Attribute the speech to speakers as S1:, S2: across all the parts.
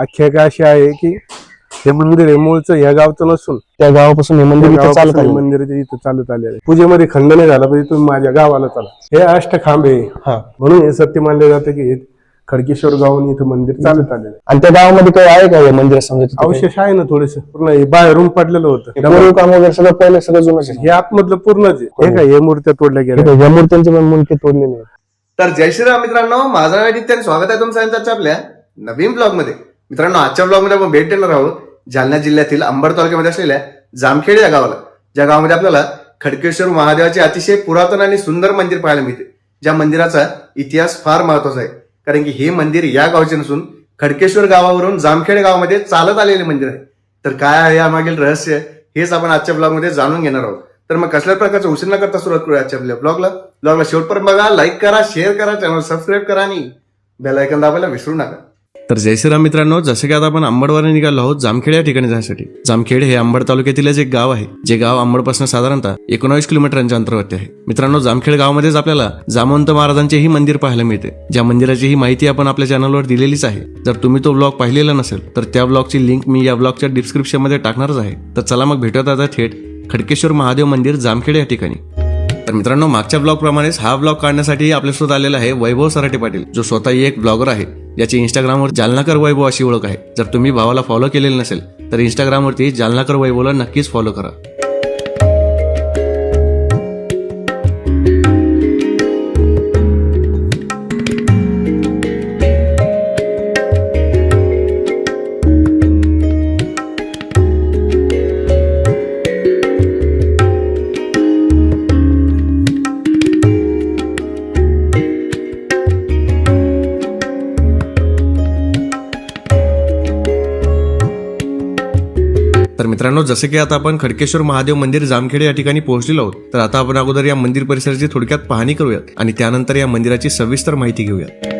S1: आख्यायिका अशी आहे की हे मंदिर आहे मूळचं ह्या गावचं नसून
S2: त्या गावापासून हे मंदिर इथं चालत
S1: हे
S2: आलं
S1: मंदिर इथं चालत आलेलं आहे. पूजेमध्ये खंड नाही झाला पाहिजे तुम्ही माझ्या गावाला चला. हे अष्टखांब आहे.
S2: हा.
S1: म्हणून हे सत्य मानले जाते की हे खडकेश्वर गावून इथं मंदिर चालत आलेलं आहे.
S2: आणि त्या गावामध्ये काही आहे का हे मंदिर समजा तिथं काही?
S1: अवशेष आहे ना थोडेस. पूर्ण हे बाहेरून पडलेलं होतं.
S2: हे काम वगैरे सगळं पहिलं सगळं जुनंच आहे.
S1: हे आतमधलं पूर्णच आहे. हे काय हे मूर्त्या तोडल्या गेल्या.
S2: हे या मूर्त्यांचे पण मुंडके तोडलेले आहेत.
S3: तर जय श्रीराम मित्रांनो माझं नाव आदित्य आणि स्वागत आहे तुमचं यांच्या आपल्या नवीन ब्लॉगमध्ये. मित्रांनो आजच्या ब्लॉगमध्ये आपण भेट देणार आहोत जालना जिल्ह्यातील अंबड तालुक्यामध्ये असलेल्या जामखेड या गावाला. ज्या गावामध्ये आपल्याला खडकेश्वर महादेवाचे अतिशय पुरातन आणि सुंदर मंदिर पाहायला मिळते. ज्या मंदिराचा इतिहास फार महत्त्वाचा आहे. कारण की हे मंदिर या गावचे नसून खडकेश्वर गावावरून जामखेड गावामध्ये चालत आलेले मंदिर आहे. तर काय आहे यामागील रहस्य हेच आपण आजच्या ब्लॉगमध्ये जाणून घेणार आहोत. तर मग कसल्या प्रकारचं उशीर न करता सुरुवात करूया आजच्या आपल्या ब्लॉगला ब्लॉगला शेवटपर्यंत बघा लाईक करा शेअर करा चॅनल सबस्क्राईब करा आणि बेल आयकन दाबायला विसरू नका. तर जय श्रीराम मित्रांनो जसं की आता आपण अंबडवरून निघालो आहोत जामखेड या ठिकाणी जाण्यासाठी जामखेड हे अंबड तालुक्यातीलच एक गाव आहे जे गाव अंबडपासून साधारणतः एकोणावीस किलोमीटरांच्या अंतरावरती आहे. मित्रांनो जामखेड गावामध्येच आपल्याला जामवंत महाराजांचेही मंदिर पाहायला मिळते. ज्या मंदिराची ही माहिती आपण आपल्या चॅनलवर दिलेलीच आहे. जर तुम्ही तो ब्लॉग पाहिलेला नसेल तर त्या ब्लॉगची लिंक मी या ब्लॉगच्या डिस्क्रिप्शनमध्ये टाकणारच आहे. तर चला मग भेटूयात आता थेट खडकेश्वर महादेव मंदिर जामखेड या ठिकाणी. तर मित्रांनो मागच्या ब्लॉग प्रमाणेच हा ब्लॉग काढण्यासाठी आपल्यासोबत आलेला आहे वैभव सराटे पाटील जो स्वतः एक ब्लॉगर आहे. ज्याची इंस्टाग्रामवर जालनाकर वैभव अशी ओळख आहे. जर तुम्ही भावाला फॉलो केलेलं नसेल तर इंस्टाग्रामवरती जालनाकर वैभवला नक्कीच फॉलो करा. मित्रांनो जसे की आता आपण खडकेश्वर महादेव मंदिर जामखेड या ठिकाणी पोहोचलेलो आहोत तर आता आपण अगोदर या मंदिर परिसराची थोडक्यात पाहणी करूयात आणि त्यानंतर या मंदिराची सविस्तर माहिती घेऊयात.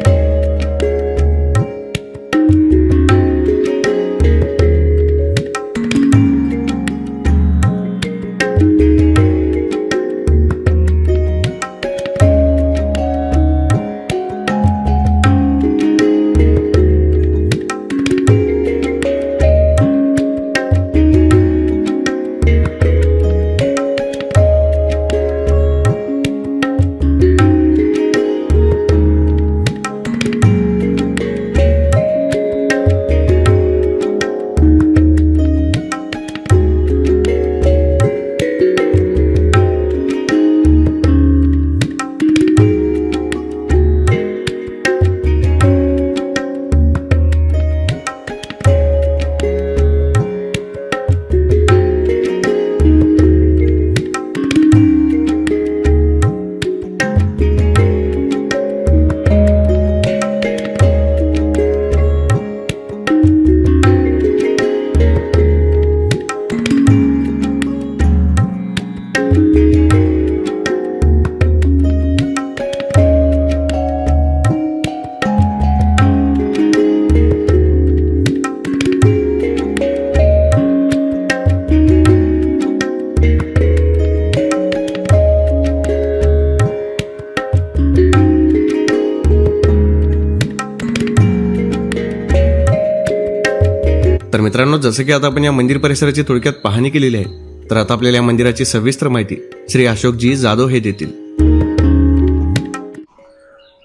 S3: मित्रांनो जसं की आता आपण या मंदिर परिसराची थोडक्यात पाहणी केलेली आहे तर आता आपल्याला या मंदिराची सविस्तर माहिती श्री अशोकजी जाधव हे देतील.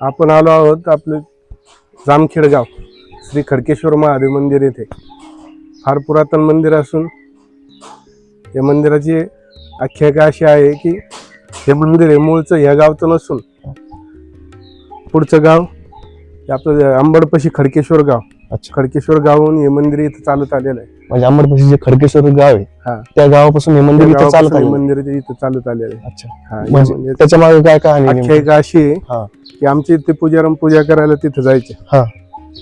S1: आपण आलो आहोत आपले जामखेडगाव श्री खडकेश्वर महादेव मंदिर येथे. फार पुरातन मंदिर असून या मंदिराची आख्यायिका अशी आहे की हे मंदिर हे मूळचं ह्या गावचं नसून पुढचं गाव आपलं अंबडपशी खडकेश्वर गाव.
S2: अच्छा.
S1: खडकेश्वर गावहून हे मंदिर इथं चालत आलेलं आहे.
S2: म्हणजे अंबडपाशी जे खडकेश्वर गाव आहे
S1: हा.
S2: त्या गावापासून हे मंदिर इथं चालत
S1: गावापासून हे
S2: आलं
S1: मंदिर इथं चालत आलेलं आहे.
S2: अच्छा.
S1: हा,
S2: म्हणजे
S1: मंदिर-
S2: त्याच्यामागे काय कहाणी नेमकी?
S1: आख्यायिका अशी आहे
S2: हा.
S1: की आमच्या इथे पुजारम पूजा करायला तिथं जायचे.
S2: हा.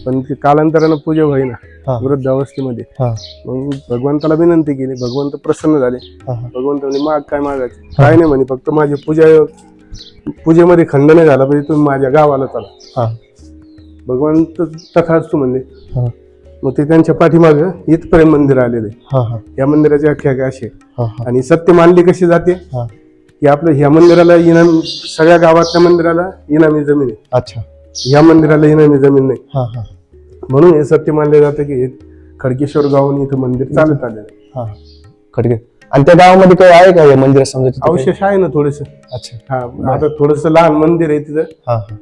S1: पण ते कालांतरानं पूजा होईना.
S2: हा.
S1: वृद्ध अवस्थेमध्ये.
S2: हा.
S1: मग भगवंताला विनंती केली. भगवंत प्रसन्न झाले.
S2: हा हा.
S1: भगवंत म्हणे माग काय मागायचे? काय नाही म्हणे फक्त माझी पूजा पूजेमध्ये खंड नाही झाला पाहिजे तुम्ही माझ्या गावाला चला.
S2: हा.
S1: भगवंत तथास्तू म्हणले.
S2: हा.
S1: मग ते त्यांच्या पाठीमाग इथपर्यंत मंदिर आलेले.
S2: हा हा.
S1: या मंदिराची आख्यायिका अशी. आहे.
S2: हा हा.
S1: आणि सत्य मानली कशी जाते?
S2: हा.
S1: की आपलं ह्या मंदिराला इनाम सगळ्या गावातल्या मंदिराला इनामी जमीन आहे.
S2: अच्छा.
S1: ह्या मंदिराला इनामी जमीन नाही.
S2: हा हा.
S1: म्हणून हे सत्य मानले जातं की हे खडकेश्वर गावाने इथं मंदिर चालत आलेलं आहे.
S2: हा खडके. आणि त्या गावामध्ये काही आहे का या मंदिरात समजा तिथे काही?
S1: अवशेष आहे ना थोडस.
S2: अच्छा.
S1: हा आता थोडस लहान मंदिर आहे तिथं.
S2: हा हा.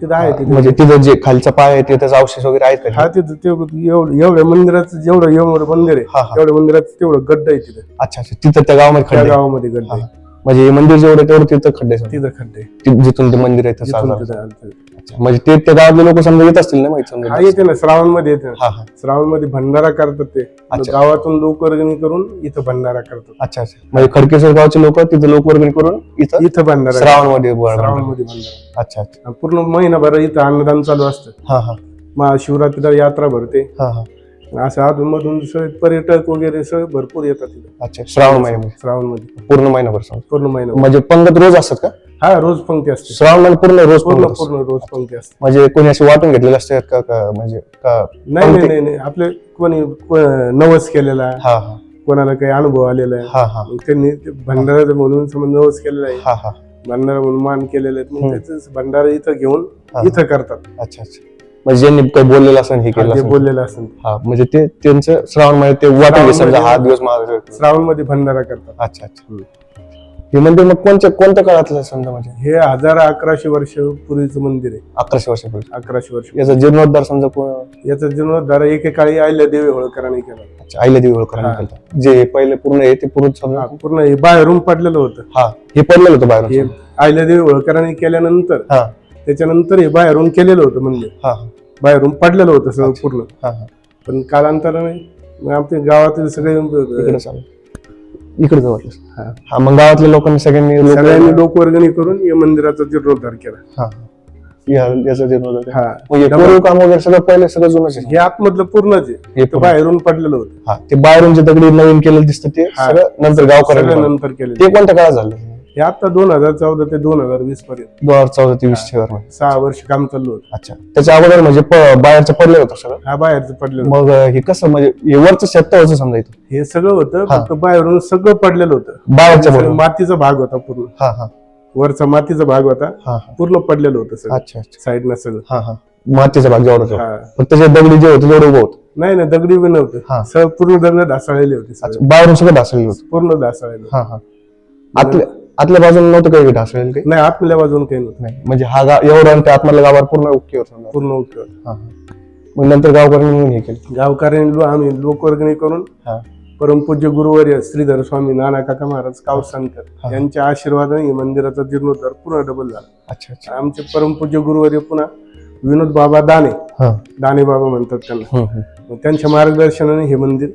S1: तिथं आहे तिथं.
S2: म्हणजे तिथं जे खालचा पाय आहे ते त्याचा अवशेष वगैरे आहेत का?
S1: हा तिथं ते एवढं एवढ्या मंदिराचं जेवढं एवढं मंदिर आहे
S2: हा.
S1: तेवढ्या मंदिराचं तेवढं गड्ड आहे तिथं.
S2: अच्छा अच्छा. तिथं त्या गावामध्ये
S1: त्या
S2: खड्डे.
S1: गावामध्ये गड्ड आहे
S2: म्हणजे हे मंदिर जेवढं आहे तेवढं तिथं खड्डे आहेत.
S1: तिथं खड्ड
S2: जिथून ते मंदिर आहे
S1: तिथं
S2: म्हणजे ते त्या गावातले लोक समजा येत असतील ना माहिती समजा.
S1: हा येते ना श्रावणमध्ये येते ना.
S2: हा हा.
S1: श्रावणमध्ये भंडारा करतात ते.
S2: अच्छा.
S1: गावातून लोक वर्गणी करून इथं भंडारा करतात.
S2: अच्छा अच्छा. म्हणजे खडकेश्वर गावचे लोक तिथं लोक वर्गणी करून इथं
S1: इथं भंडारा श्रावणमध्ये श्रावणमध्ये भंडारा.
S2: अच्छा अच्छा.
S1: आणि पूर्ण महिनाभर इथं अन्नदान चालू असतं.
S2: हा हा.
S1: महाशिवरात्रीला यात्रा भरते.
S2: हा हा.
S1: असं अधून मधून पर्यटक वगैरे सगळे भरपूर येतात
S2: अच्छा श्रावण महिन्यामध्ये.
S1: श्रावणमध्ये
S2: पूर्ण महिनाभर समजा
S1: पूर्ण महिना
S2: म्हणजे पंगत रोज असतात का?
S1: हा रोज पंक्ती असते.
S2: श्रावण महिना पूर्ण रोज
S1: पूर्ण
S2: पंगत असते.
S1: पूर्ण रोज पंक्ती असते.
S2: म्हणजे कोणी असे वाटून घेतलेले असतात का का म्हणजे का
S1: नाही नाही नाही नाही. आपले कोणी को- नवस केलेला आहे,
S2: हा हा.
S1: कोणाला काही अनुभव आलेला आहे.
S2: हा हा.
S1: मग त्यांनी ते भंडारा म्हणून समज नवस केलेला आहे.
S2: हा हा.
S1: भंडारा म्हणून मान केलेले आहेत मग त्याच भंडारा इथं घेऊन
S2: हा.
S1: इथं करतात.
S2: अच्छा अच्छा. म्हणजे ज्यांनी काही बोललेलं असेल हे केलं
S1: जे
S2: असेल.
S1: बोललेलं असेल.
S2: हा म्हणजे ते त्यांचं श्रावण महिन्यात ते वाटून घे समजा
S1: श्रावण
S2: हा दिवस माझा
S1: श्रावणमध्ये भंडारा करतात.
S2: अच्छा अच्छा. हे मंदिर मग कोणत्या कोणत्या काळातलं आहे समजा म्हणजे?
S1: हे हजार अकराशे वर्ष पूर्वीचं मंदिर आहे.
S2: अकराशे वर्षापूर्वी
S1: अकराशे वर्ष
S2: याचा जीर्णोद्धार समजा को-
S1: याचा जीर्णोद्धार एकेकाळी आयल्या देवी होळकरांनी केला.
S2: अच्छा आईला देवी होळकरांनी केलं. जे पहिले पूर्ण आहे ते पूर्ण समजा?
S1: हा, पूर्ण हे बाहेरून पडलेलं होतं.
S2: हा हे पडलेलं होतं
S1: हे
S2: बाहेर
S1: आयल्या देवी होळकरांनी केल्यानंतर
S2: हा.
S1: त्याच्यानंतर हे बाहेरून केलेलं होतं मंदिर.
S2: हा
S1: बाहेरून पडलेलं होतं सगळं पूर्ण.
S2: हा हा.
S1: पण कालांतराने मग आमच्या गावातील सगळे
S2: इकडे चालू. इकडे वाटलं
S1: हा.
S2: हा मग गावातल्या लोकांनी सगळ्यांनी लोक
S1: सगळ्यांनी लोकवर्गणी करून या मंदिराचा जीर्णोद्धार केला.
S2: हा. या- याचा जीर्णोद्धार
S1: हा.
S2: काम वगैरे सगळं पहिले सगळं जुनच आहे.
S1: हे आतमधलं पूर्णच आहे.
S2: हे
S1: ते बाहेरून पडलेलं होतं.
S2: हा ते बाहेरून जे दगडी नवीन केलेलं दिसतं ते सगळं नंतर गावकऱ्यांनी.
S1: नंतर केलं
S2: ते कोणत्या काळात झालं?
S1: हे आता दोन हजार चौदा ते दोन हजार वीस पर्यंत.
S2: दोन हजार चौदा ते वीस च्या दरम्यान.
S1: सहा वर्ष काम चाललं होतं.
S2: अच्छा. त्याच्या अगोदर म्हणजे प- बाहेरचं पडलं होतं सगळं?
S1: हा बाहेरचं पडलेलं होतं.
S2: मग हे कसं म्हणजे हे वरचं शेत होतं समजा इथं?
S1: हे सगळं होतं फक्त बाहेरून सगळं पडलेलं होतं. सगळं
S2: बरोबर
S1: मातीचा भाग होता पूर्ण.
S2: हा हा.
S1: वरचा मातीचा भाग होता.
S2: हा हा.
S1: पूर्ण पडलेलं होतं सगळं.
S2: अच्छा अच्छा.
S1: साईडनं सगळं.
S2: हा हा. मातीचा भाग जेवढा
S1: हा.
S2: फक्त जे दगडी जे होते तेवढं उभं होतं.
S1: नाही नाही दगडी बी
S2: हा.
S1: नव्हतं सगळं पूर्ण दगड ढासळलेले होते सगळे.
S2: बाहेरून सगळं ढासळलेलं होतं.
S1: पूर्ण ढासळलेले होते.
S2: हा हा. आतल्या आतल्या बाजूला नव्हतं काही ढासळलेलं काही?
S1: नाही आतमधल्या बाजून काही नव्हतं.
S2: नाही म्हणजे हा गाव एवढं आणि त्या आतमधल्या गावावर पूर्ण ओके होतं
S1: पूर्ण ओके होतं.
S2: हा हा. मग नंतर गावकऱ्यांनी हे केलं.
S1: गावकऱ्यांनी लो- आम्ही लोकवर्गणी करून
S2: हा.
S1: परमपूज्य गुरुवर्य श्रीधर स्वामी नाना काका महाराज कावसानकर यांच्या आशीर्वादाने हे मंदिराचा जीर्णोद्धार पुन्हा डबल झाला.
S2: अच्छा अच्छा.
S1: आमचे परमपूज्य गुरुवर्य पुन्हा विनोद बाबा दाने
S2: हा.
S1: दाने बाबा म्हणतात त्यांना.
S2: हम्म, हम्म.
S1: मग त्यांच्या मार्गदर्शनाने हे मंदिर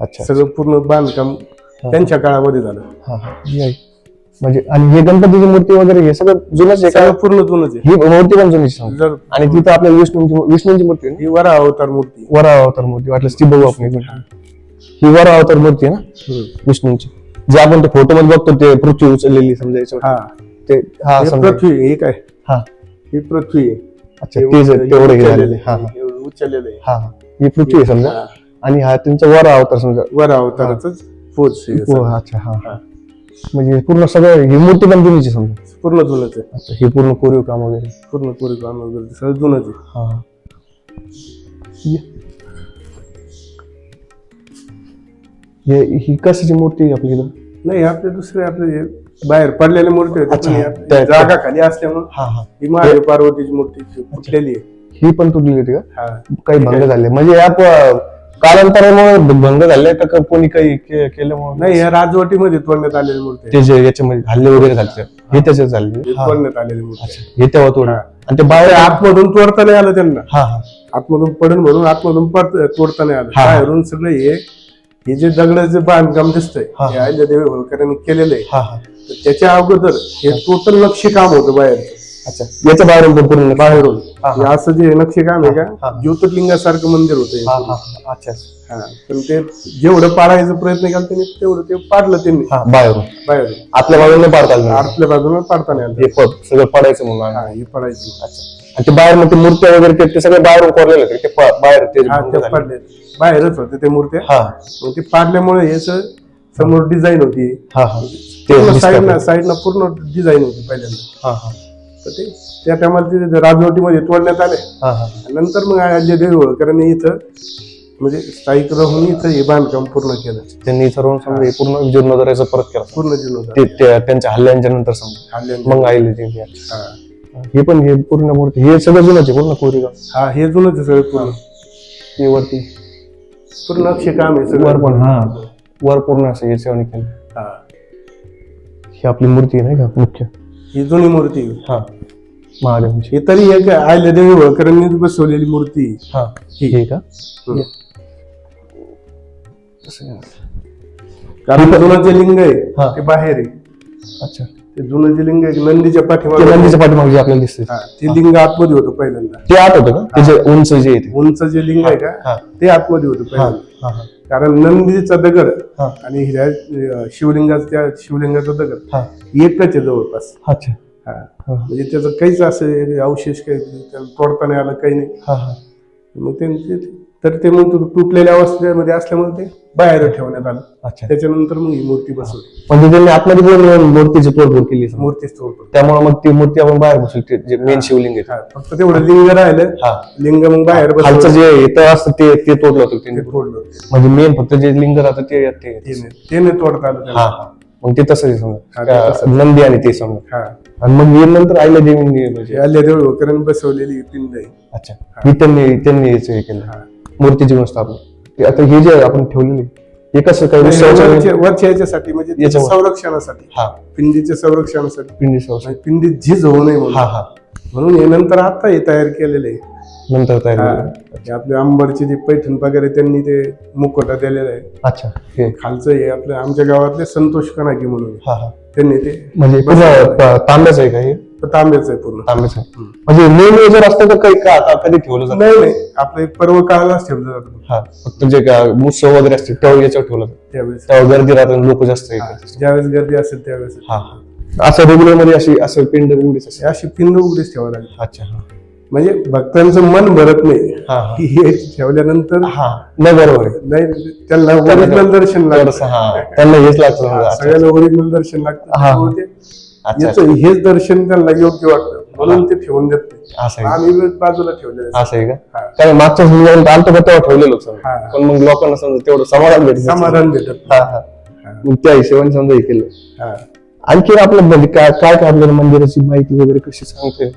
S2: अच्छा
S1: सगळं पूर्ण बांधकाम त्यांच्या काळामध्ये झालं.
S2: हा हा. या- म्हणजे आणि हे गणपतीची मूर्ती वगैरे हे सगळं जुनच आहे
S1: सगळं पूर्ण जुनच आहे.
S2: ही मूर्ती पण जुनीच आहे.
S1: जर
S2: आणि तिथं आपल्याला विष्णूंची विष्णूंची मूर्ती आहे
S1: ही वरा अवतार मूर्ती
S2: वरा अवतार मूर्ती वाटलं ती बघू आपण एक मिनिट. ही वरा अवतार मूर्ती आहे ना. विष्णूंची. जे आपण ते फोटो मध्ये बघतो ते पृथ्वी उचललेली समजा याच्यावर.
S1: हा.
S2: ते हा
S1: हे
S2: समजा.
S1: पृथ्वी आहे, हे काय?
S2: हा.
S1: ही पृथ्वी आहे.
S2: अच्छा
S1: हे
S2: ते जे-
S1: उचल-
S2: तेवढं हे
S1: उचललेलं
S2: झालेलं
S1: आहे.
S2: आहे. हा हा.
S1: हे उचललेलं आहे.
S2: हा हा. ही पृथ्वी आहे समजा.
S1: हा.
S2: आणि हा त्यांचा वरा अवतार समजा.
S1: वरा अवताराच पोच आहे
S2: हो, अच्छा हा. हा. म्हणजे पूर्ण सगळं ही मूर्ती पण जुनीची समजा.
S1: पूर्ण जुनच आहे.
S2: अच्छा ही पूर्ण कोरीव काम वगैरे.
S1: पूर्ण पुरी काम वगैरे सगळं जुनच आहे.
S2: हा हा. ये. हे ही कशाची मूर्ती आहे आपली इथं?
S1: नाही आपले दुसरे आपले हे बाहेर पडलेल्या मूर्ती होत्या
S2: अच्छा,
S1: पण हे आपली
S2: त्या-
S1: जागा खाली असल्यामुळे
S2: हा हा.
S1: ही महादेव पार्वतीची मूर्ती फुटलेली आहे.
S2: ही पण तुटली होती का?
S1: हा.
S2: काही भंग झाले. म्हणजे या प- कालांतरामुळे भंग झाले का का कोणी काही के- केल्यामुळे
S1: नाही या राजवटीमध्ये तोडण्यात आलेली मूर्ती आहे.
S2: ते जे याच्यामध्ये हल्ले वगैरे झाले हे त्याच्यात झाले
S1: हे. तोडण्यात आलेली मूर्ती आहे.
S2: हे तेव्हा तोड. आणि ते बाहेर
S1: ते आतमधून तोडता नाही आलं त्यांना
S2: हा हा
S1: आतमधून पडून म्हणून आतमधून पड- तोडता नाही आलं
S2: हा.
S1: बाहेरून सगळे हे हे जे दगडाचे बांधकाम दिसतंय
S2: हा.
S1: हे अहिल्या देवी होळकरांनी केलेलं आहे
S2: हा हा
S1: तर त्याच्या अगोदर हे टोटल नक्षी काम होतं बाहेर
S2: अच्छा. याच्या बाहेरून पण पूर्ण
S1: बाहेरून
S2: हा,
S1: असं जे नक्षी काम आहे. का? ज्योतिर्लिंगासारखं मंदिर होतं हे.
S2: हा हा. अच्छा.
S1: हा पण ते जेवढं पाडायचा प्रयत्न केला त्यांनी तेवढं ते पाडलं त्यांनी.
S2: बाहेरून.
S1: बाहेरून.
S2: आतल्या बाजूने पाडता आलं नाही.
S1: आतल्या बाजूला पाडता नाही आलं.
S2: हे प- सगळं पडायचं म्हणून
S1: हा हे पडायचं.
S2: आणि ते बाहेर मग ते मूर्त्या वगैरे ते- ते सगळे बाहेरून कोरलेले होते. ते प- बाहेर ते
S1: हा
S2: झाले.
S1: पडले. बाहेरच होते ते मूर्त्या.
S2: हा.
S1: मग ते पाडल्यामुळे हे स- समोर डिझाईन होती.
S2: हा हा. ते
S1: पूर्ण
S2: आपल्याला.
S1: साईडनं पूर्ण डिझाईन होती पहिल्यांदा.
S2: हा हा.
S1: तर ते. त्या टायमाला ते राजवटीमध्ये तोडण्यात आले. नंतर मग अजय देव होळकरांनी इथं म्हणजे स्थायिक राहून इथं हे बांधकाम पूर्ण केलं.
S2: त्यांनी सर्व समजा पूर्ण जीर्णोद्धाराचा परत केला.
S1: पूर्ण जीर्णोद्धार
S2: ते त्या- त्यांच्या हल्ल्यांच्या नंतर समजा. मग आले ते ते.
S1: हा.
S2: पण हे पूर्ण मूर्ती हे सगळं जुनच आहे पूर्ण कोरेगाव.
S1: हा हे जुनच आहे सगळं पूर्ण.
S2: हे वरती.
S1: पूर्ण अक्षय काम आहे
S2: वर पण हा. वर पूर्ण असं याच्यावर केलं
S1: हा.
S2: ही आपली मूर्ती आहे नाही का? मुख्य.
S1: ही जुनी मूर्ती.
S2: हा महादेवांची
S1: हे तरी एक आहिल्यादेवी होळकरांनी बसवलेली मूर्ती आहे.
S2: हा हे का
S1: हम्म.
S2: असं आहे.
S1: कारण जुनं जे लिंग
S2: हा.
S1: आहे ते बाहेर आहे
S2: अच्छा
S1: ते जुनं जे लिंग आहे नंदीच्या
S2: ते
S1: पाठीमागे
S2: नंदीच्या पाठीमागे जे आपल्याला दिसते
S1: हा, ते लिंग आतमध्ये होतं पहिल्यांदा.
S2: ते आत होतं का? त्याचे उंच जे आहे ते.
S1: उंच जे लिंग आहे
S2: हा.
S1: का ते आतमध्ये होतं पहिल्यांदा. कारण नंदीचा दगड. आणि हिऱ्या अं, शिवलिंगाचा त्या शिवलिंगाचा दगड एकच आहे जवळपास.
S2: अच्छा.
S1: हा.
S2: हा.
S1: म्हणजे त्याचं काहीच असं अवशेष काही त्याला तोडता नाही आलं काही नाही.
S2: हा हा.
S1: मग ते ते- तर ते मग तुटलेल्या अवस्थेमध्ये असल्यामुळे ते बाहेर ठेवण्यात आलं.
S2: अच्छा.
S1: त्याच्यानंतर मग ही मूर्ती बसवली.
S2: म्हणजे त्यांनी आतमध्ये पण मूर्तीची तोडफोड केली.
S1: मूर्तीच तोडतो
S2: त्यामुळे मग ती मूर्ती आपण बाहेर बसवली जे मेन शिवलिंग आहे
S1: फक्त तेवढं लिंग राहिलं.
S2: हा.
S1: लिंग मग बाहेर
S2: खालचं
S1: बसवलं.
S2: जे इथं असतं ते ते तोडलं होतं
S1: ते
S2: त्यांनी
S1: तोडलं
S2: म्हणजे मेन फक्त जे लिंग राहतं ते ते
S1: नाही. तोडता आलं
S2: मग ते तसंच
S1: हा,
S2: समजा नंदी आणि ते समजा.
S1: हा.
S2: आणि मग हे नंतर आईला देवींनी म्हणजे
S1: अल्ल्यादेवी होकरांनी बसवलेली ही पिंड आहे.
S2: अच्छा. ही. त्यांनी त्यांनी हे केलं.
S1: हा.
S2: मूर्तीची गोष्ट आपण ते आता हे जे आपण ठेवलेले हे कसं वेळी-
S1: वरच्या याच्यासाठी म्हणजे. संरक्षणासाठी.
S2: हा.
S1: पिंडीच्या संरक्षणासाठी.
S2: पिंडी.
S1: म्हणजे पिंडीत झीज होऊ नये
S2: हा हा.
S1: म्हणून हे नंतर आता हे तयार केलेले आहे.
S2: नंतर तयार
S1: आपले अंबरचे जे पैठण वगैरे त्यांनी ते मुखवटा दिलेला आहे.
S2: अच्छा. हे.
S1: खालचं हे आपल्या आमच्या गावातले संतोष कनाकी म्हणून.
S2: हा हा.
S1: त्यांनी ते
S2: म्हणजे तांब्याचं आहे का हे?
S1: तांब्याचं आहे पूर्ण.
S2: तांब्याचं आहे. म्हणजे नेहमी जर असतं तर काही का का- कधी ठेवलं जातं
S1: नाही नाही? आपलं एक पर्व काळालाच ठेवलं जातं
S2: हा. फक्त जे का उत्सव वगैरे असते तेव्हा याच्यावर ठेवलं जातं.
S1: त्यावेळेस.
S2: तेव्हा गर्दी राहतात लोक जास्त
S1: हा, ज्यावेळेस गर्दी असेल त्यावेळेस.
S2: हा. हा असं रेग्युलरमध्ये अशी असं पिंड उघडीच असते.
S1: हे अशी पिंड उघडीच ठेवावं लागेल.
S2: अच्छा हा.
S1: म्हणजे भक्तांचं मन भरत नाही
S2: हा हा.
S1: की हे ठेवल्यानंतर
S2: हा. नाही बरोबर आहे.
S1: नाही त्यांना ओरिजिनल दर्शन लागतं.
S2: थोडंसं हा. त्यांना हेच लागतं. समजा.
S1: सगळ्याला ओरिजिनल दर्शन लागतं. त्यामुळे ते
S2: अच्छा
S1: याचं हेच दर्शन त्यांना योग्य वाटतं. म्हणून ते ठेवून देत नाही.
S2: असं आहे
S1: आम्ही बाजूला ठेवलेलं आहे.
S2: असं आहे का. कारण मागच्या समजा आलतो तेव्हा ठेवलेलं समजा. पण मग लोकांना समजा तेवढं समाधान भेटत.
S1: समाधान भेटत
S2: हा हा. मग त्या हिशोबाने समजा हे केलं. आणखी आपलं म्हणजे काय काय काय आपल्याला मंदिराची माहिती वगैरे कशी सांगते?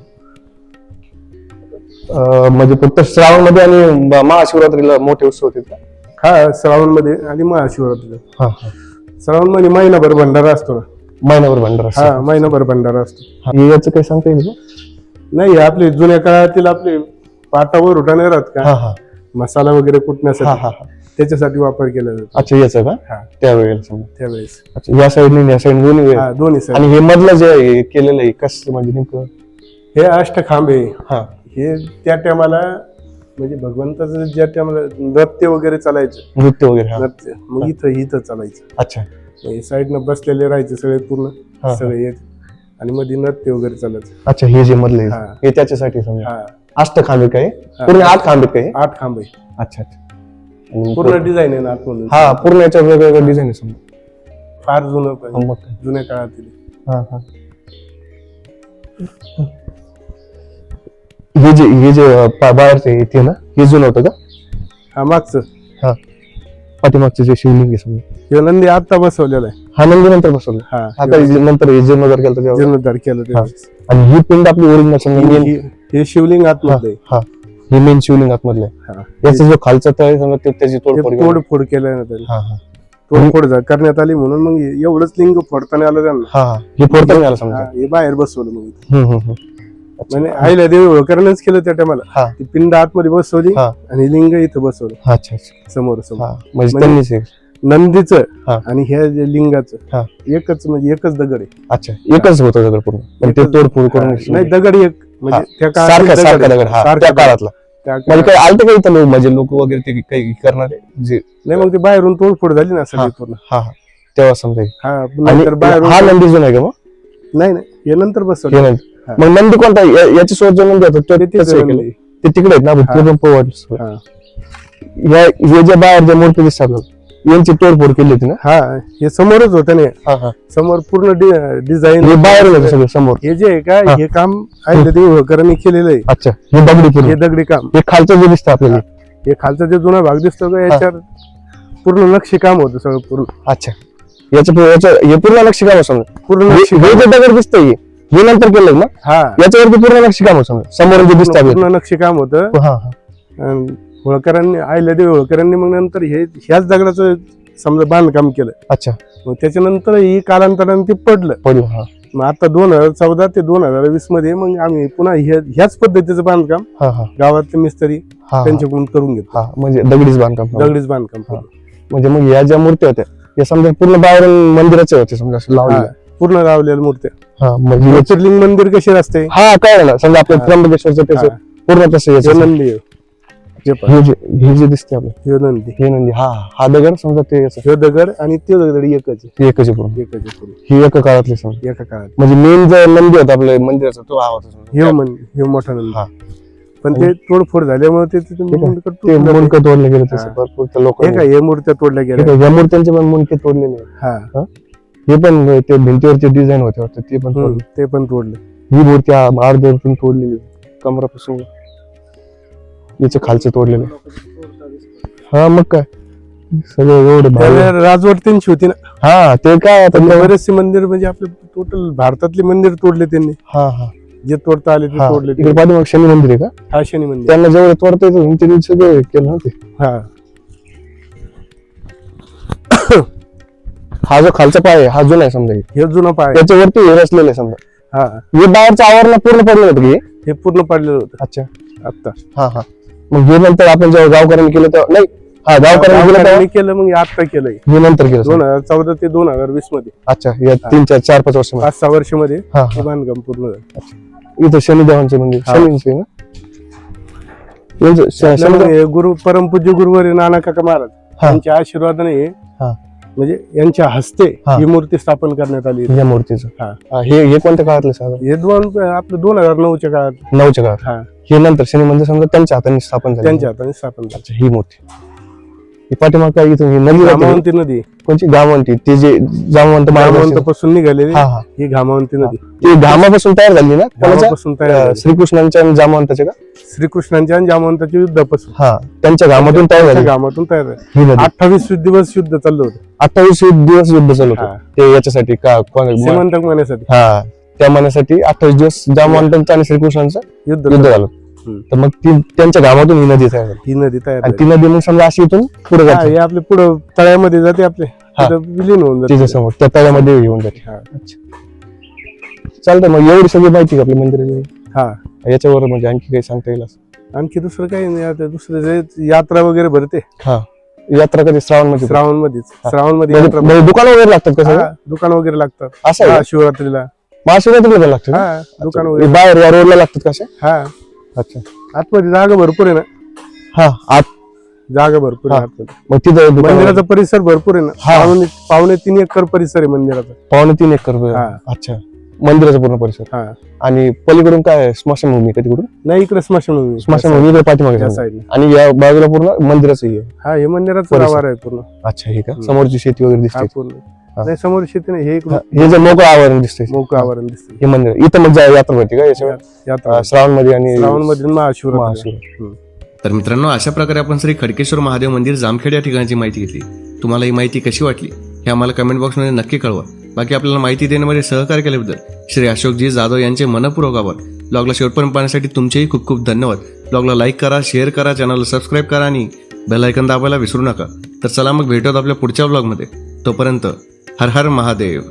S2: म्हणजे फक्त श्रावणमध्ये आणि महाशिवरात्रीला मोठे उत्सव होते
S1: हा श्रावणमध्ये आणि महाशिवरात्री
S2: हा हा.
S1: श्रावणमध्ये महिनाभर भंडारा असतो ना.
S2: महिनाभर भंडारा असतो.
S1: हा महिनाभर भंडारा असतो.
S2: हा. याचं काही सांगता येईल का?
S1: नाही आपले जुन्या काळातील आपले पाटावर उठाणे राहत
S2: हा
S1: का?
S2: हा
S1: मसाला वगैरे
S2: हा
S1: कुटण्यासाठी.
S2: हा हा
S1: त्याच्यासाठी वापर केला जातो.
S2: अच्छा याचं का?
S1: हा.
S2: त्यावेळेला समजा
S1: त्यावेळेस.
S2: अच्छा या साईडने या साईड दोन्ही वेळ.
S1: हा दोन्ही side.
S2: आणि हे मधलं जे हे केलेलं आहे कसं म्हणजे नेमकं?
S1: हे अष्टखांबे
S2: हा.
S1: हे त्या टायमाला म्हणजे भगवंताचं ज्या टायमाला नृत्य वगैरे चालायचं.
S2: नृत्य वगैरे हा.
S1: नृत्य. मग इथं इथं चालायचं.
S2: अच्छा.
S1: हे साईडनं बसलेले राहायचे सगळे पूर्ण
S2: हा.
S1: सगळे येत. आणि मध्ये नृत्य वगैरे चालायचं
S2: अच्छा हे जे मधलं आहे,
S1: हा.
S2: हे त्याच्यासाठी समजा.
S1: हा.
S2: अष्ट खांबे काय
S1: हा.
S2: पूर्ण आठ खांबे काय
S1: आठ खांबे.
S2: अच्छा अच्छा. आणि
S1: पूर्ण डिझाईन आहे ना आतमधून
S2: हा पूर्ण याच्या वेगवेगळ्या डिझाईन आहे समजा.
S1: फार जुनं पण
S2: मग काय.
S1: जुन्या काळातील
S2: हा हा. हे जे हे जे अं, पा- बाहेरचं आहे ते ना हे जुनं होतं का?
S1: हा मागचं.
S2: हा. पाठीमागचं जे शिवलिंग आहे समजा.
S1: हे नंदी आता बसवलेला आहे.
S2: हा नंतर नंतर बसवलं.
S1: हा
S2: आता हे जे नंतर हे जीर्णोद्धार केलं तेव्हा.
S1: जीर्णोद्धार केलं.
S2: आणि ही पिंड आपली ओरिजिनल समजा मेन
S1: हे- हे शिवलिंग आतमधलं आहे.
S2: हा हे. मेन शिवलिंग आतमधलं आहे.
S1: हा.
S2: याचा जो खालचा तळ आहे समजा ते त्याची
S1: ते
S2: तोडफोड केली.
S1: तोडफोड केलं ना
S2: हा हा.
S1: तोडफोड झा- करण्यात आली म्हणून मग हे- एवढंच लिंग फोडताना आलं त्यांना.
S2: हा हा. हे फोडता नाही आलं समजा.
S1: हा, हे बाहेर बसवलं मग इथं.
S2: हम्म, हम्म, हम्म.
S1: म्हणजे आईला देवी होळकरनंच केलं त्या टायमाला
S2: हा.
S1: ती पिंड आतमध्ये बसवली आणि लिंग इथं बसवलं.
S2: अच्छा
S1: समोर समोर
S2: हा म्हणजे
S1: म्हणजे- नंदीचं. आणि ह्या जे लिंगाचं.
S2: हा.
S1: एकच म्हणजे एकच दगड आहे.
S2: अच्छा एकच होतं दगड पूर्ण. पण ते तोडफोड करून
S1: नाही दगड एक. म्हणजे. त्या काळातील
S2: म्हणजे. काय आलते का इथं लोक म्हणजे लोक वगैरे ते काही करणारे जे
S1: नाही मग ते बाहेरून तोडफोड झाली ना. सगळी पूर्ण.
S2: हा हा. तेव्हा समजा हे.
S1: नंतर बाहेरून
S2: हा नंदी जुना आहे का मग?
S1: नाही नाही. हे नंतर बसवलं.
S2: मग नंदी कोणता या- याच्या सोबत जो नंदी होता तो
S1: ते
S2: हे. केलं. तिकडे आहेत ना
S1: हा.
S2: पण पोवाडलं
S1: हा.
S2: या हे जे बाहेर जे मूर्ती दिसतात आपल्याला, यांची तोडफोड केली होती ना?
S1: हा हे समोरच होतं ना.
S2: हा हा.
S1: समोर पूर्ण डिझाईन
S2: हे बाहेर होतं सगळं समोर.
S1: हे जे आहे का
S2: हा.
S1: हे काम आहे ते होळकरांनी केलेलं आहे.
S2: अच्छा हे दगडी केली
S1: हे दगडी काम.
S2: हे खालचं जे दिसतं आपल्याला.
S1: हे खालचा जे जुना भाग दिसतो का याच्यावर पूर्ण नक्षी काम होतं सगळं पूर्ण.
S2: अच्छा. याचं याचं हे पूर्ण नक्षी काम समजा
S1: पूर्ण
S2: हे हे जे दगड दिसतंय हे, हे नंतर केलंय ना?
S1: हा.
S2: याच्यावरती पूर्ण नक्षी काम समजा. समोर जे
S1: पूर्ण नक्षी काम होतं.
S2: हा हा.
S1: आणि होळकरांनी होळकरांनी मग नंतर हे ह्याच दगडाचं समजा बांधकाम केलं.
S2: अच्छा.
S1: मग त्याच्यानंतर ही कालांतराने ते पडलं.
S2: पडलं हा.
S1: मग आता दोन हजार चौदा ते दोन हजार वीसमध्ये मग आम्ही पुन्हा ह्या- ह्याच पद्धतीचं बांधकाम
S2: हा हा.
S1: गावातले मिस्त्री
S2: हा.
S1: त्यांच्याकडून करून घेतो
S2: हा म्हणजे दगडीच बांधकाम
S1: दगडीच बांधकाम.
S2: म्हणजे मग या ज्या मूर्त्या होत्या या समजा पूर्ण बाहेरून मंदिराचे होते समजा लावलेलं
S1: पूर्ण लावलेल्या मूर्त्या
S2: हा म्हणजे याचं-
S1: ज्योतिर्लिंग मंदिर कसे असते
S2: हा काय ना समजा आपल्या
S1: हा.
S2: त्र्यंबकेश्वरचं त्याचं
S1: हा.
S2: पूर्ण तसं
S1: हे
S2: याचं
S1: नंदी आहे. हे पण
S2: हे जे हे जे दिसते आपलं
S1: हे नंदी
S2: हे नंदी हा हा दगड समजा ते याचं
S1: हे दगड आणि ते दगड एकच आहे.
S2: हे एकच आहे पूर्ण
S1: एकच आहे पूर्ण.
S2: ही एका काळातली समजा
S1: एका काळात
S2: म्हणजे मेन जो नंदी होता आपल्या मंदिराचा तो हा होता समजा.
S1: हे मन हे मोठा नंदी
S2: हा.
S1: पण ते तोडफोड झाल्यामुळे ते
S2: आहे.
S1: मुंडकं
S2: ते
S1: तुटलं.
S2: मुंडकं तोडले गेले तसे
S1: हा.
S2: भरपूर लोक
S1: हे काय हे मूर्त्या तोडल्या गेल्या
S2: या मूर्त्यांचे पण मुंडके तोडलेले आहेत.
S1: हा
S2: हे पण ते भिंतीवरचे डिझाईन होते वाटतं ते पण
S1: हम्म,
S2: तोडले.
S1: ते पण तोडलं.
S2: ही मूर्ती आ- अर्ध्यावरून तोडलेली. कमरापासून. याचं खालचं तोडलेलं. हा मग काय? सगळं एवढं भारी.
S1: त्यावेळेला राजवट त्यांची होती ना?
S2: हा ते काय आता ते-
S1: बरेचसे मंदिर म्हणजे आपले टोटल भारतातले मंदिर तोडले त्यांनी.
S2: हा हा.
S1: जे तोडता आले ते
S2: हा
S1: तोडले
S2: इकडे पाठीमाग शनी मंदिर आहे का?
S1: हा शनी मंदिर.
S2: त्यांना जेवढे तोडता येतं त्यांनी सगळं केलं ना ते.
S1: हा.
S2: हा जो खालचा पाय आहे हा जुना आहे समजा. हे.
S1: हे जुनं पाय
S2: त्याच्यावरती हे रचलेलं आहे समजा.
S1: हा.
S2: हे बाहेरचं आवरण पूर्ण पडलं होतं की? हे?
S1: हे पूर्ण पडलेलं होतं.
S2: अच्छा.
S1: आता
S2: हा हा. मग हे नंतर आपण जेव्हा गावकऱ्यांनी केलं तेव्हा नाही हा गावकऱ्यांनी केलं तेव्हा
S1: गावकऱ्यांनी केलं मग आता केलंय.
S2: हे नंतर केलं
S1: दोन
S2: समजा.
S1: हजार चौदा ते दोन हजार वीसमध्ये.
S2: अच्छा या तीन चार चार पाच वर्ष
S1: पाच सहा वर्षमध्ये
S2: हा.
S1: बांधकाम पूर्ण झालं.
S2: इथं शनिदेवांचं मंदिर.
S1: हा.
S2: शनींचं ना? यांचं श- शनिदेव
S1: आपल्याला गुरु परमपूज्य गुरुवारी नाना काका महाराज.
S2: हा.
S1: यांच्या आशीर्वादाने हा. म्हणजे यांच्या हस्ते
S2: हा.
S1: ही मूर्ती स्थापन करण्यात आली
S2: या मूर्तीचं.
S1: हा.
S2: हा, हे हे कोणत्या काळातलं
S1: हे दोन आपलं दोन हजार नऊच्या काळात.
S2: नऊच्या काळात.
S1: हा.
S2: हे नंतर शनी मंदिर समजा त्यांच्या हाताने स्थापन झालं.
S1: त्यांच्या हाताने स्थापन झालं.
S2: अच्छा ही मूर्ती. ही पाठीमाग काय इथून ही नदी जाते?
S1: घामावंती नदी.
S2: कोणची? घामवंती. ते जे जामवंत असते.
S1: पासून निघालेली.
S2: हा हा.
S1: ही घामावंती नदी.
S2: ती घामापासून तयार झाली ना? कोणाच्या?
S1: घामापासून तयार
S2: अं,
S1: झाली.
S2: श्रीकृष्णांच्या आणि जामवंताच्या का?
S1: श्रीकृष्णांच्या आणि जामवंताच्या युद्धापासून.
S2: हा त्यांच्या घामातून तयार
S1: त्या
S2: झाली
S1: घामातून तयार झाली.
S2: ही नदी.
S1: अठ्ठावीस दिवस युद्ध चाललं होतं.
S2: अठ्ठावीस दिवस युद्ध चालू. होतं. ते याच्यासाठी का कोण हा त्या मनासाठी अठ्ठावीस दिवस जामवंतांचं आणि श्रीकृष्णांचं
S1: युद्ध
S2: युद्ध झालं
S1: हम्म.
S2: तर मग ती त्यांच्या घामातून ही नदी तयार झाली.
S1: ही नदी तयार
S2: आणि. ती नदी मग समजा अशी इथून पुढे जाते.
S1: हे आपले पुढं तळ्यामध्ये जाते आपले.
S2: हा.
S1: तिथं विलीन होऊन
S2: तिच्या
S1: जाते
S2: समोर त्या तळ्यामध्ये येऊन जाते.
S1: हा.
S2: चालतं मग एवढी सगळी माहिती का आपल्या मंदिराची?
S1: हा.
S2: याच्यावर म्हणजे आणखी काही सांगता येईल असं?
S1: आणखी दुसरं काही नाही आता दुसरं जे यात्रा वगैरे भरते
S2: हा. यात्रा कधी? श्रावणमध्ये
S1: श्रावण मध्येच श्रावणमध्ये यात्रा
S2: म्हणजे दुकान वगैरे लागतात कसं
S1: हा, दुकान वगैरे लागतात
S2: असं आहे
S1: हा,
S2: का?
S1: शिवरात्रीला
S2: महाशिवरात्रीला पण लागतं का?
S1: हा दुकान
S2: हे
S1: वगैरे.
S2: बाहेर या रोडला लागतात कसे
S1: हा.
S2: अच्छा.
S1: आतमध्ये जागा भरपूर आहे ना?
S2: हा आत.
S1: जागा भरपूर आहे. आतमध्ये.
S2: मग तिथं दुकान
S1: मंदिराचा परिसर भरपूर आहे ना?
S2: हा.
S1: पावणे पावणे तीन एकर परिसर आहे मंदिराचा.
S2: पावणे तीन एकर.
S1: हा.
S2: अच्छा. मंदिराचा पूर्ण परिसर.
S1: हा.
S2: आणि पलीकडून काय स्मशानभूमी का तिकडून?
S1: नाही इकडे स्मशानभूमी.
S2: स्मशानभूमी इकडे पाठीमागे
S1: या
S2: आणि या बाजूला पूर्ण मंदिराचं हे. आहे.
S1: हा हे मंदिराचं
S2: परिसर.
S1: आवार आहे पूर्ण.
S2: अच्छा हे का?
S1: हम्म.
S2: समोरची शेती वगैरे
S1: हा
S2: दिसते.
S1: पूर्ण.
S2: हा.
S1: नाही समोर शेती नाही हे इकडून.
S2: हा, हे जे मोकळं आवरण दिसते
S1: मोकळं आवरण दिसते
S2: हे मंदिर. इथं मग जा- यात्रा भरते का? याच्यावर?
S1: यात्रा
S2: श्रावणमध्ये आणि
S1: श्रावणमध्ये महाशिवरात्री.
S2: महाशिवरात्री.
S4: तर मित्रांनो अशा प्रकारे आपण श्री खडकेश्वर महादेव मंदिर जामखेड या ठिकाणची माहिती घेतली. तुम्हाला ही माहिती कशी वाटली हे आम्हाला कमेंट बॉक्समध्ये नक्की कळवा. बाकी आपल्याला माहिती देण्यामध्ये सहकार्य केल्याबद्दल श्री अशोकजी जाधव यांचे मनपूर्वक आभार. ब्लॉगला शेवटपर्यंत पाहण्यासाठी तुमचेही खूप खूप धन्यवाद. ब्लॉगला लाईक करा शेअर करा चॅनलला सबस्क्राईब करा आणि बेलायकन दाबायला विसरू नका. तर चला मग भेटत आपल्या पुढच्या ब्लॉगमध्ये. तोपर्यंत हर हर महादेव.